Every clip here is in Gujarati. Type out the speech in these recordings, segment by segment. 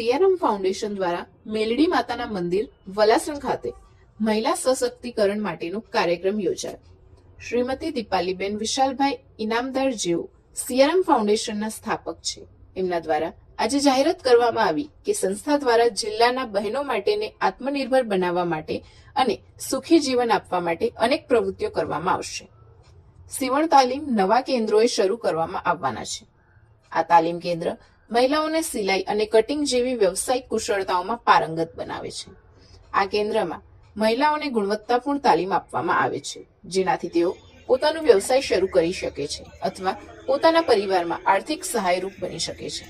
સિયારામ ફાઉન્ડેશન દ્વારા મેલડી માતાના મંદિર વલાસણ ખાતે મહિલા સશક્તિકરણ માટેનો કાર્યક્રમ યોજાયો. શ્રીમતી દીપાલીબેન વિશાલભાઈ ઇનામદાર જેઓ સિયારામ ફાઉન્ડેશનના સ્થાપક છે. એમના દ્વારા આજે જાહેરાત કરવામાં આવી કે સંસ્થા દ્વારા જિલ્લાના બહેનો માટેને આત્મનિર્ભર બનાવવા માટે અને સુખી જીવન આપવા માટે અનેક પ્રવૃત્તિઓ કરવામાં આવશે. સીવણ તાલીમ નવા કેન્દ્રોએ શરૂ કરવામાં આવવાના છે. આ તાલીમ કેન્દ્ર મહિલાઓને સિલાઈ અને કટિંગ જેવી વ્યવસાયિક કુશળતાઓમાં પારંગત બનાવે છે. આ કેન્દ્રમાં મહિલાઓને ગુણવત્તાપૂર્ણ તાલીમ આપવામાં આવે છે, જેનાથી તેઓ પોતાનો વ્યવસાય શરૂ કરી શકે છે અથવા પોતાના પરિવારમાં આર્થિક સહાયરૂપ બની શકે છે.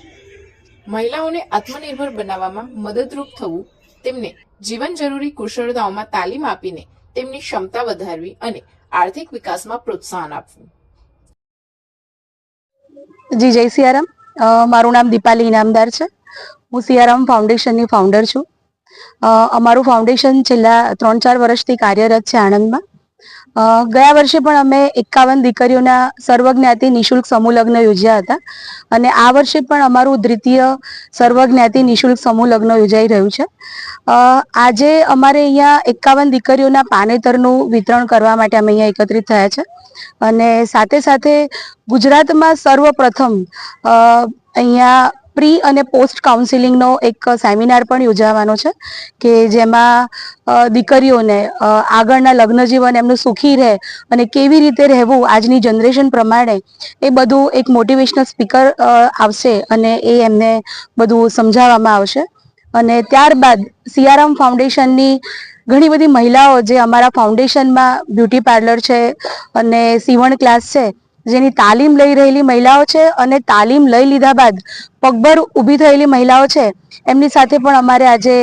મહિલાઓને આત્મનિર્ભર બનાવવામાં મદદરૂપ થવું, તેમને જીવન જરૂરી કુશળતાઓમાં તાલીમ આપીને તેમની ક્ષમતા વધારવી અને આર્થિક વિકાસમાં પ્રોત્સાહન આપવું. જી, જય સિયારામ. મારું નામ દીપાલી ઇનામદાર છે. હું સિયારામ ફાઉન્ડેશનની ફાઉન્ડર છું. અમારું ફાઉન્ડેશન છેલ્લા ત્રણ ચાર વર્ષથી કાર્યરત છે આણંદમાં. ગયા વર્ષે પણ અમે એકાવન દીકરીઓના સર્વજ્ઞાતિ નિઃશુલ્ક સમૂહ લગ્ન યોજ્યા હતા. અને આ વર્ષે પણ અમારું દ્વિતીય સર્વજ્ઞાતિ નિઃશુલ્ક સમૂહ લગ્ન યોજાઈ રહ્યું છે. આજે અમારે અહીંયા એકાવન દીકરીઓના પાનેતરનું વિતરણ કરવા માટે અમે અહીંયા એકત્રિત થયા છે. અને સાથે સાથે ગુજરાતમાં સર્વપ્રથમ અહીંયા પ્રી અને પોસ્ટ કાઉન્સિલિંગનો એક સેમિનાર પણ યોજાવાનો છે કે જેમાં દીકરીઓને આગળના લગ્ન જીવન એમનું સુખી રહે અને કેવી રીતે રહેવું આજની જનરેશન પ્રમાણે એ બધું એક મોટિવેશનલ સ્પીકર આવશે અને એ એમને બધું સમજાવવામાં આવશે. અને ત્યારબાદ સિયારામ ફાઉન્ડેશનની ઘણી બધી મહિલાઓ જે અમારા ફાઉન્ડેશનમાં બ્યુટી પાર્લર છે અને સીવણ ક્લાસ છે જેની તાલીમ લઈ રહેલી મહિલાઓ છે અને તાલીમ લઈ લીધા બાદ પગભર ઊભી થયેલી મહિલાઓ છે. એમની સાથે પણ અમારે આજે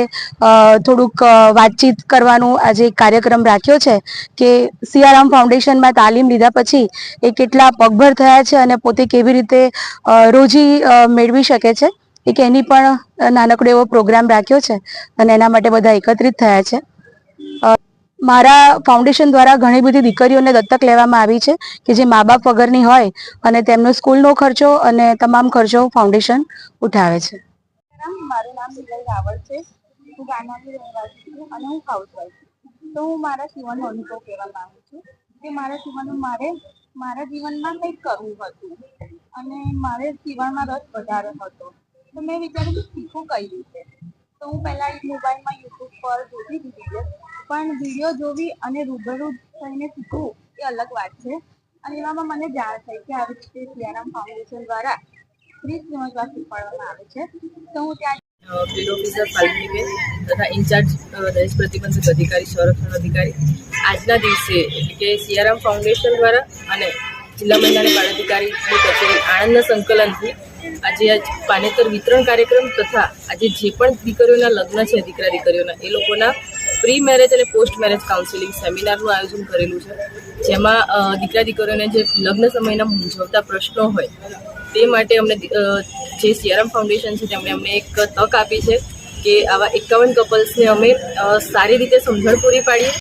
થોડુંક વાતચીત કરવાનું આજે કાર્યક્રમ રાખ્યો છે કે સિયારામ ફાઉન્ડેશનમાં તાલીમ લીધા પછી એ કેટલા પગભર થયા છે અને પોતે કેવી રીતે રોજી મેળવી શકે છે. એક એની પણ નાનકડો એવો પ્રોગ્રામ રાખ્યો છે અને એના માટે બધા એકત્રિત થયા છે. મારા ફાઉન્ડેશન દ્વારા ઘણી બધી દીકરીઓને દત્તક લેવામાં આવી છે કે જે મા બાપ વગરની હોય અને તેમનો સ્કૂલનો ખર્ચો અને તમામ ખર્ચો ફાઉન્ડેશન ઉઠાવે છે. મારું નામ વિજય રાવળ છે. હું ગાનાની રહેવાસી છું અને હું હાઉસવાઈફ છું. તો હું મારા જીવનનો અનુભવ કહેવા માંગુ છું કે મારા જીવનમાં મારે, મારા જીવનમાં કંઈક કરવું હતું અને મારે જીવનમાં રસ વધારે હતો. તો મેં વિચાર્યું કે શીખવું કઈ રીતે? તો હું પહેલાં મોબાઈલમાં યુટ્યુબ પર જોતી હતી પણ વીડિયો જોવી અને રૂબરૂ થઈને શીખવું એ અલગ વાત છે. અને એવામાં મને જાણ થઈ કે આવી રીતે સિયારામ ફાઉન્ડેશન દ્વારા ફ્રી સમજવા શીખવાડવામાં આવે છે. તો હું ત્યાં બ્યુરો ઓફિસર પાલનીબેન તથા ઇન્ચાર્જ દહેજ પ્રતિબંધક અધિકારી, સંરક્ષણ અધિકારી. આજના દિવસે એટલે કે સિયારામ ફાઉન્ડેશન દ્વારા અને જિલ્લા મહિલા અને બાળ અધિકારીની કચેરી આણંદના સંકલનથી આજે આજ પાનેતર વિતરણ કાર્યક્રમ તથા આજે જે પણ દીકરીઓના લગ્ન છે દીકરા દીકરીઓના એ લોકોના પ્રી મેરેજ અને પોસ્ટ મેરેજ કાઉન્સિલિંગ સેમિનારનું આયોજન કરેલું છે. જેમાં દીકરા દીકરીઓને જે લગ્ન સમયના મૂંઝવતા પ્રશ્નો હોય, તે માટે અમને જે સિયારામ ફાઉન્ડેશન છે તેમણે અમને એક તક આપી છે કે આવા એકાવન કપલ્સને અમે સારી રીતે સમજણ પૂરી પાડીએ.